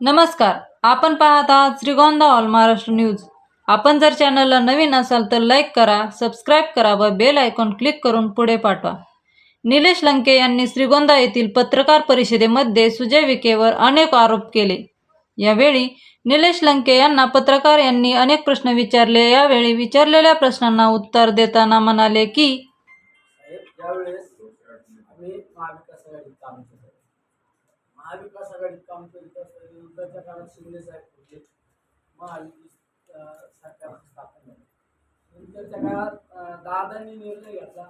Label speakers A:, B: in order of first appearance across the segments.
A: नमस्कार आपण पाहत आहात श्रीगोंदा ऑल महाराष्ट्र न्यूज. आपण जर चॅनलला नवीन असाल तर लाईक करा सबस्क्राईब करा व बेल आयकॉन क्लिक करून पुढे पाठवा. निलेश लंके यांनी श्रीगोंदा येथील पत्रकार परिषदेमध्ये सुजय विखेवर अनेक आरोप केले. यावेळी निलेश लंके यांना पत्रकार यांनी अनेक प्रश्न विचारले. यावेळी विचारलेल्या प्रश्नांना उत्तर देताना म्हणाले की
B: महाविकास आघाडीत काम युद्धाच्या काळात शिंदे साहेब होते. महायुती अं, सरकारची स्थापना झाली. नंतरच्या काळात दादांनी निर्णय घेतला.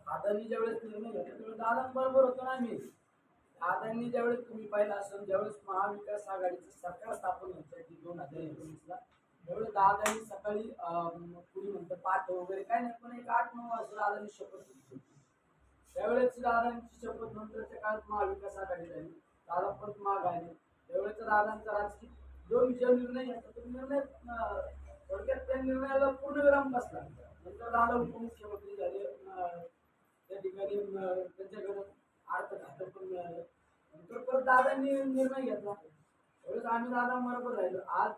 B: दादांनी ज्यावेळेस निर्णय घेतला त्यावेळेस दादांबरोबर होतो ना आम्ही. दादांनी ज्यावेळेस तुम्ही पाहिलं असेल ज्यावेळेस महाविकास आघाडीचं सरकार स्थापन होतं की दोन हजार एकोणीसला त्यावेळेस दादांनी सकाळी कुणी म्हणतं पाठ वगैरे काय नाही पण एक आठ नऊ वाजता दादांनी शपथ घेतली. त्यावेळेस दादांची शपथ नंतरच्या काळात महाविकास आघाडी झाली. दादा परत महाग आली. त्यावेळेस राजकीय जो विजय निर्णय घेतला तो निर्णय थोडक्यात त्या निर्णयाला पूर्णविराम बसला. नंतर दादा उपमुख्यमंत्री झाले त्या ठिकाणी अं, त्यांच्याकडे अर्थखातं पण मिळालं नंतर परत दादांनी निर्णय घेतला. त्यावेळेस आम्ही दादा बरोबर राहिलो. आज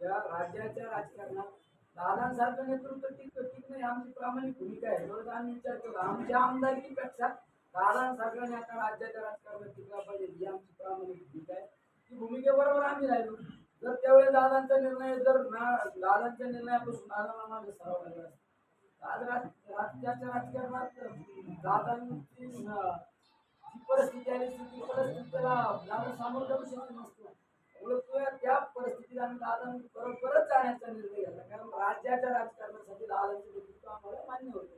B: या राज्याच्या राजकारणात दादांसारखं नेतृत्व टिक टिक नाही आमची प्रामाणिक भूमिका आहे. एवढंच आम्ही विचार केला आमच्या आमदारकीपेक्षा दादांसारखं नेता राज्याच्या राजकारणात टिकला पाहिजे ही आमची प्रामाणिक भूमिका आहे. ती भूमिकेबरोबर आम्ही राहिलो. जर त्यावेळेस दादांचा निर्णय जर ना दादांच्या निर्णयापासून दादांना मागे सराव लागला. आज राज- राज्याच्या राजकारणात दादांची जी परिस्थिती आली ती परिस्थितीला दादा सामोरं जाऊ शकत नसतो. त्यामुळे त्या परिस्थितीत आम्ही दादा बरोबरच जाण्याचा निर्णय घेतला. कारण राज्याच्या राजकारणासाठी दादांचं नेतृत्व आम्हाला मान्य होतं.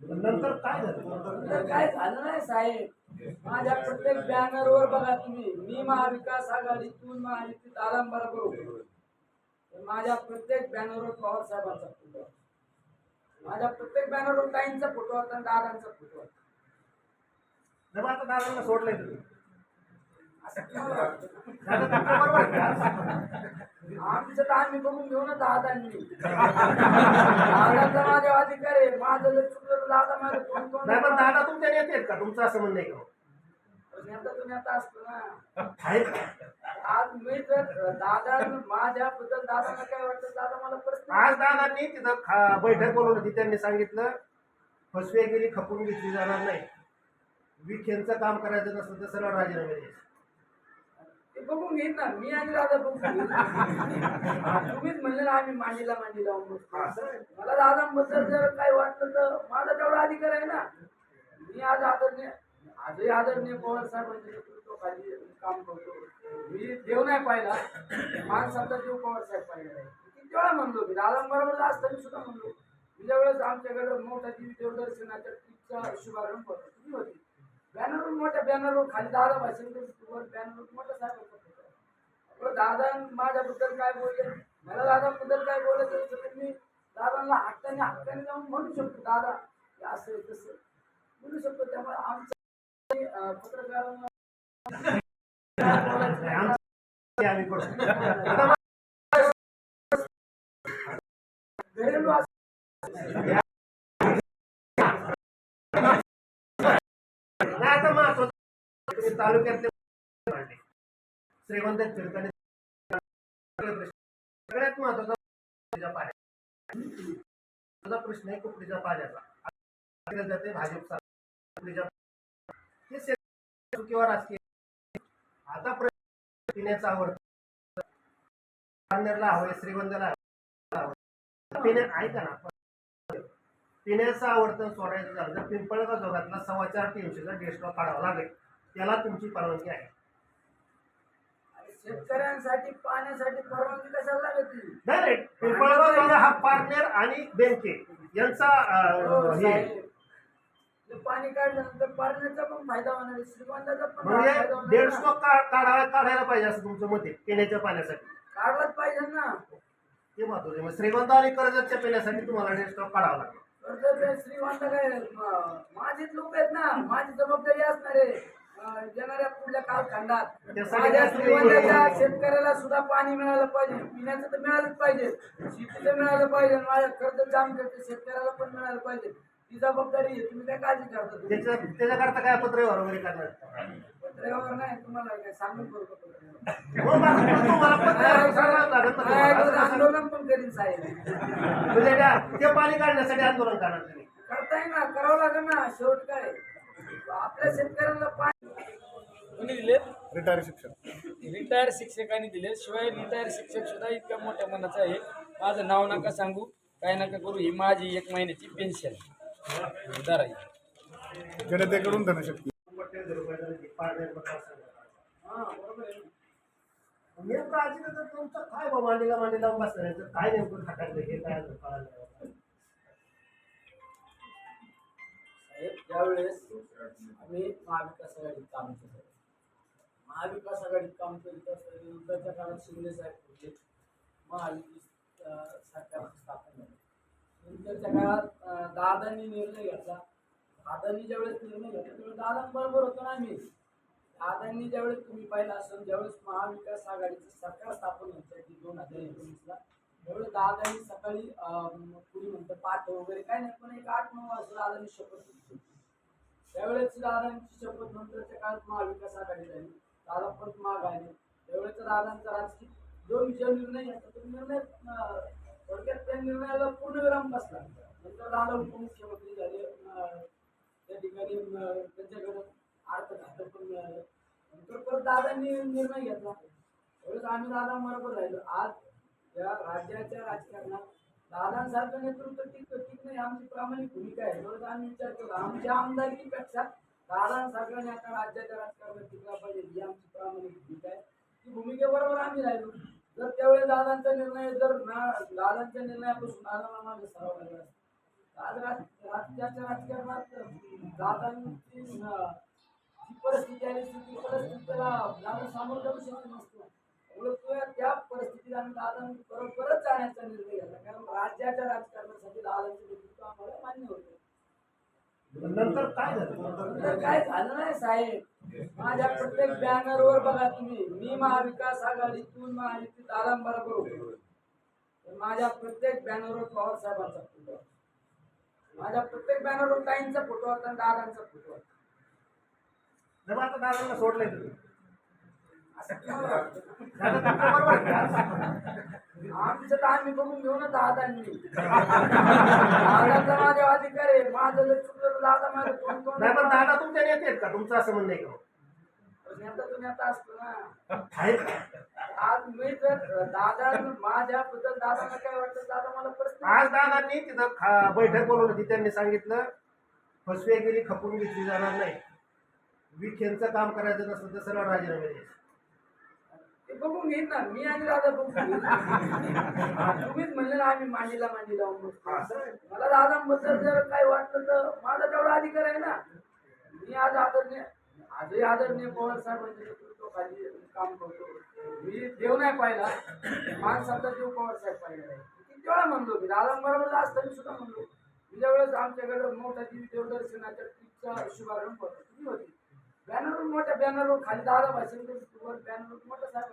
C: नंतर काय झालं?
B: काय झालं नाही साहेब? माझ्या प्रत्येक बॅनरवर बघा तुम्ही. मी महाविकास आघाडीतून महायुती दादांबरोबर होतो तर माझ्या प्रत्येक बॅनरवर पवार साहेबांचा फोटो. माझ्या प्रत्येक बॅनरवर ताईंचा फोटो होता आणि दादांचा फोटो होता
C: आता दादांना सोडलंय तुम्ही? दादा बरोबर?
B: आमचं तर आम्ही बघून घेऊ ना दादांनी. दादाचा माझ्या अधिकार आहे. माझं दादा माझं
C: दादा तुमच्या नेते आहेत का? तुमचं असं म्हणणं आहे का?
B: नेता तुम्ही आता असतो ना? आज मी जर दादा माझ्याबद्दल दादांना काय वाटतं? दादा मला प्रश्न
C: आज दादांनी तिथं खा- बैठक बोलवली होती. त्यांनी सांगितलं फसवेगिरी खपून घेतली जाणार नाही. विखेंचं काम करायचं नसलं तर सरळ राजीनामे द्यायचे.
B: ते बघून घेईन ना. मी आणि दादा बघून घेईन तुम्हीच म्हणले ना आम्ही मांडीला मांडी लावून बसतो. मला दादांबद्दल जर काय वाटलं तर माझा तेवढा अधिकार आहे ना. मी आज आदरणीय आजही आदरणीय पवार साहेबांच्या नेतृत्वाखाली काम करतो. मी देव नाही पाहिला माणसाचा देव पवार साहेब पाहिला किती वेळा म्हणलो मी दादांबरोबर असताना सुद्धा म्हणलो. मी ज्यावेळेस आमच्याकडे मोठ्या देवी देवदर्शनाच्या ट्रीपचा शुभारंभ होता तुम्ही होती. बॅनरवर मोठ्या बॅनरवर खाली दादा भाषण वर बॅनरवर मोठा साहेब होता. दादा माझ्याबद्दल काय बोलले? मला दादाबद्दल काय बोलायचं तर मी दादांना हक्काने हक्काने जाऊन म्हणू शकतो दादा हे असं तसं. म्हणू शकतो त्यामुळे आमचं
C: तालुक्यातले श्रीमंत फिरताना सगळ्यात महत्त्वाचा पाण्याचा प्रश्न आहे कुकडीचा पाण्याचा जाते भाजपचा. कुकडीच्या हे किंवा राजकीय आता पिण्याचा आवडतो. पाण्याला हवंय श्रीगंधाला पिण्या ऐका ना पिण्याचं आवडतं सोडायचं झालं तर पिंपळगाव जोगातला सव्वा चार तीनशेचा डेस्टॉ काढावा लागेल. त्याला तुमची परवानगी आहे.
B: शेतकऱ्यांसाठी पाण्यासाठी परवानगी कशाला लागत?
C: नाही पिंपळगाव जोगा हा पार्टनर आणि बेनके यांचा
B: हो. ते पाणी काढल्यानंतर पाण्याचा पण फायदा होणार आहे श्रीमंताचा पण फायदा
C: म्हणजे
B: होणार ना.
C: स्टॉक काढायला काढायला पाहिजे असं तुमचं मत आहे पिण्याच्या पाण्यासाठी?
B: काढलाच पाहिजे ना.
C: ते महत्वाचं. मग श्रीमंत आणि कर्जतच्या पिण्यासाठी तुम्हाला डेड स्टॉक काढावा लागेल.
B: तर ते काय म- माझेच लोक आहेत ना माझी जबाबदारी असणार आहे. अं, येणाऱ्या पुढल्या कालखंडात
C: त्यासाठी
B: माझ्या श्रीमंताच्या शेतकऱ्याला सुद्धा पाणी मिळालं पाहिजे पिण्याचं तर मिळालंच पाहिजे शेतीचं मिळालं पाहिजे माझ्या कर्ज काम करते शेतकऱ्याला पण मिळालं पाहिजे. ती जबाबदारी आहे तुम्ही काय काळजी करता तुम्ही?
C: त्याच्या त्याच्याकरता काय पत्र वगैरे करणार?
B: पत्र्यावर नाही तुम्हाला काय सांगून करू का पत्र्यावर?
C: हो, तुम्हाला लागेल
B: रोज आंदोलन पण करीन साहेब.
C: म्हणजे त्या ते पाणी काढण्यासाठी आंदोलन करणार तुम्ही.
B: करता ना करावं लागेल ना शेवट काय? आपल्या शेतकऱ्यांना पाणी कोणी दिले?
C: रिटायर शिक्षक.
B: रिटायर शिक्षकांनी दिले. शिवाय रिटायर शिक्षक सुद्धा इतक्या मोठ्या मनाचा आहे. माझं नाव नका सांगू काय नका करू. ही माझी एक महिन्याची पेन्शन उदार आहे
D: जनतेकडून धनशक्ती.
C: नेमकं आजी तर तुमचं काय बा मांडीला मांडी बसण्याचं काय नेमकं खाटायचं हे काय
B: साहेब ज्यावेळेस आम्ही महाविकास आघाडीत काम केलं महाविकास आघाडीत काम केलं तर युद्धाच्या काळात शिंदे साहेब होते. महायुती अं, सरकारची स्थापना झाली. नंतरच्या काळात दादांनी निर्णय घेतला. दादांनी ज्यावेळेस निर्णय घेतला त्यावेळेस दादांबरोबर होतो ना आम्ही. दादांनी ज्यावेळेस तुम्ही पाहिलं असेल ज्यावेळेस महाविकास आघाडीचं सरकार स्थापन होतं की दोन हजार एकोणीसला त्यावेळेस दादांनी सकाळी कुणी म्हणतं पाठ वगैरे काय नाही पण एक आठ नऊ वाजता दादांनी शपथ घेतली. त्यावेळेस दादांची शपथ नंतरच्या काळात महाविकास आघाडी झाली. दादा परत माग आले. त्यावेळेस दादांचा राजकीय जो विजय निर्णय घेतला तो निर्णय थोडक्यात त्या निर्णयाला पूर्णविराम बसला. नंतर दादा उपमुख्यमंत्री झाले. त्या ठिकाणी अं, त्यांच्याकडे पण मिळालं नंतर परत दादांनी निर्णय घेतला. त्यावेळेस आम्ही दादा बरोबर राहिलो. आज या राज्याच्या राजकारणात दादांसारखं नेतृत्व टिक टिक नाही आमची प्रामाणिक भूमिका आहे. म्हणून आम्ही विचार केला आमच्या आमदारकीपेक्षा दादांसारखं नेता राज्याच्या राजकारणात टिकला पाहिजे ही आमची प्रामाणिक भूमिका आहे. ती भूमिकेबरोबर आम्ही राहिलो. जर त्यावेळेस दादांचा निर्णय जर ना दादांच्या निर्णयापासून दादांना मागे सराव लागला. आज राज- राज्याच्या राजकारणात दादांची जी परिस्थिती आली ती परिस्थितीला दादा सामोरं जाऊ शकत नसतो. त्या परिस्थितीत आम्ही दादांनी बरोबरच जाण्याचा निर्णय घेतला. कारण राज्याच्या राजकारणासाठी दादांचे नेतृत्व आम्हाला मान्य होते.
C: नंतर काय झालं?
B: काय झालं नाही साहेब? माझ्या प्रत्येक बॅनरवर बघा तुम्ही. मी महाविकास आघाडीतून महायुती दादांबरोबर होतो तर माझ्या प्रत्येक बॅनरवर पवार साहेबांचा फोटो. माझ्या प्रत्येक बॅनरवर ताईंचा फोटो होता दादांचा फोटो होता
C: सोडलंय तुम्ही?
B: आमचं तर आम्ही बघून घेऊ ना दादांनी. दादाचा माझ्या अधिकार आहे. माझं जर
C: आहेत का? तुमचं असं म्हणणं आहे का?
B: तुम्ही आता असतो ना.
C: का?
B: आज मी जर दादा माझ्याबद्दल काय वाटतं? दादा मला
C: दादांनी तिथं खा बैठक बोलवली होती त्यांनी सांगितलं फसवेगिरी खपून घेतली जाणार नाही. विखेंचं काम करायचं नसलं तर सरळ राजीनामे द्यायचे.
B: ते बघून घेईन ना. मी आणि दादा बघून घेईन. तुम्हीच म्हणले ना आम्ही मांडीला मांडी लावून बसतो. मला दादांबद्दल जर काय वाटलं तर माझा तेवढा अधिकार आहे ना. मी आज आदरणीय आजही आदरणीय पवार साहेबांच्या नेतृत्वाखाली काम करतो. मी देव नाही पाहिला माणसाचा देव पवार साहेब पाहिला किती वेळा म्हणलो मी दादांबरोबर असताना सुद्धा म्हणलो. म्हणजे मी ज्यावेळेस आमच्याकडे मोठ्या देवी देवदर्शनाच्या ट्रिपचा शुभारंभ होता. तुम्ही होती. बॅनरवर मोठ्या बॅनरवर खाली दादा भाषण वर बॅनरवर मोठा साहेब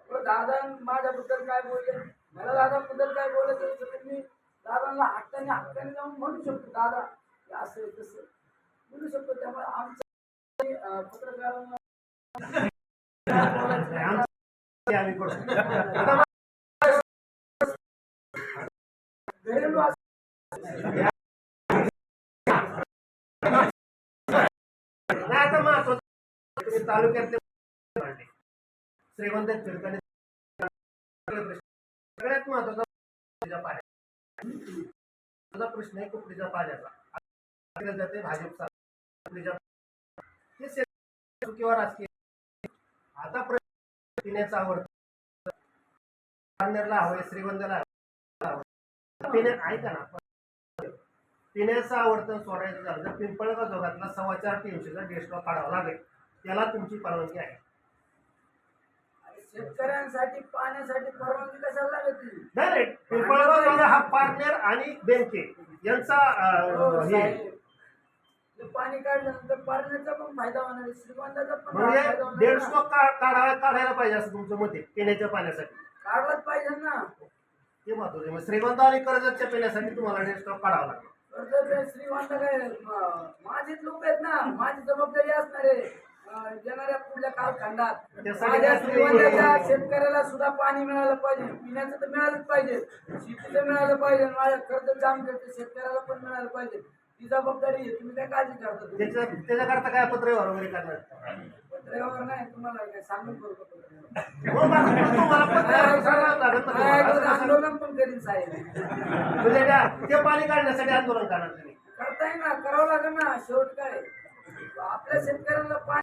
B: आपलं दादा माझ्याबद्दल काय बोलले? मला दादाबद्दल काय बोलायचं मी दादांना हक्काने हक्काने जाऊन म्हणू शकतो दादा. असं तसं बोलू शकतो त्यामुळे आमच्या पत्रकारांना
C: नाही, आमचं आता
B: घरेलू
C: आता महत्वाचं तालुक्यातले श्रीमंत फिरताने सगळ्यात महत्त्वाचा कुपडीच्या पाण्याचा प्रश्न आहे कुपडीच्या पाण्याचा. जाते भाजप किंवा राजकीय आता पिण्याचं आवडतं. पाण्याला हवंय श्रीगंधाला पिण्या ऐका ना पिण्याचं आवडतं सोडायचं झालं तर पिंपळगा जोगातला सव्वा चार तीनशेचा डेस्टॉक काढावा लागेल. त्याला तुमची परवानगी आहे.
B: शेतकऱ्यांसाठी पाण्यासाठी परवानगी कशाला लागत ती?
C: नाही पिंपळगाव जोगा हा पार्टनर आणि बँके यांचा
B: हो, पाणी काढल्यानंतर पाण्याचा पण फायदा होणार आहे श्रीमंताचा पण
C: म्हणजे
B: फायदा ना.
C: स्टॉक काढायला काढायला पाहिजे असं तुमचं मत आहे पिण्याच्या पाण्यासाठी?
B: काढलाच पाहिजे ना.
C: ते महत्वाचं. मग श्रीमंत आणि कर्जतच्या पिण्यासाठी तुम्हाला डेड स्टॉक काढावा लागेल.
B: तर ते श्रीमंत काय म- माझेच लोक आहेत ना माझी जबाबदारी असणार आहे. अं, येणाऱ्या पुढल्या कालखंडात
C: त्यासाठी
B: माझ्या
C: काहीतरी-
B: श्रीगोंद्याच्या शेतकऱ्याला सुद्धा पाणी मिळालं पाहिजे पिण्याचं तर मिळालंच पाहिजे शेतीचं मिळालं पाहिजे माझ्या कर्ज जाम करते शेतकऱ्याला पण मिळालं पाहिजे. ती जबाबदारी आहे तुम्ही काय काळजी करता तुम्ही?
C: त्याच्या त्याच्याकरता काय पत्रव्यवहार वगैरे करणार?
B: पत्रिकावर नाही तुम्हाला काय सांगून करू का?
C: हो, तुम्हाला करावं लागेल असं कसं-
B: आंदोलन पण करीन साहेब.
C: म्हणजे त्या ते पाणी काढण्यासाठी आंदोलन करणार तुम्ही.
B: करता येईल ना करावं लागेल ना शेवट काय? आपल्या शेतकऱ्यांना पाणी